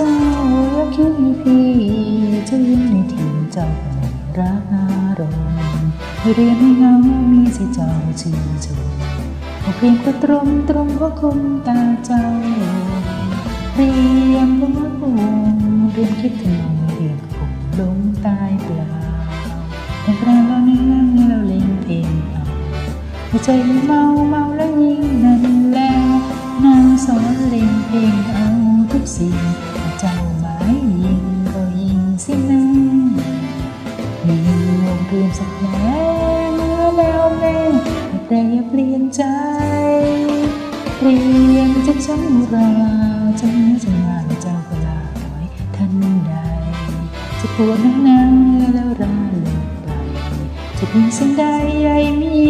จ้าอย่าคิดให้พี่จะยืนในทีเจ้ารักอารมณ์เรียนให้เงามีใจเจ้าชื่นชมเอาเพียงก็ตรงตรงเพราะคมตาเจ้าเรียนรู้เรียนคิดถึงเรียนคงลงตายเปล่าแต่แปลว่าในนั่งเราเล่นเพลงเอาหัวใจเมาเมาแล้วยิ่งนั่นแล้วนางสอนเล่นเพลงเอาทุกสิ่ง เจ้าหมายยิงก็ยิงสินะมีวงเรียนสักแน่เมื่อแล้วแม่แต่อย่าเปลี่ยนใจ เรียนจะช้ำราจนจะงานเจ้าก็ลาถอยทันใด จะปวดนักหนาแล้วราเลิกไปจะเพียงสิ่งใดใหญ่มียิ่งพี่เอ๋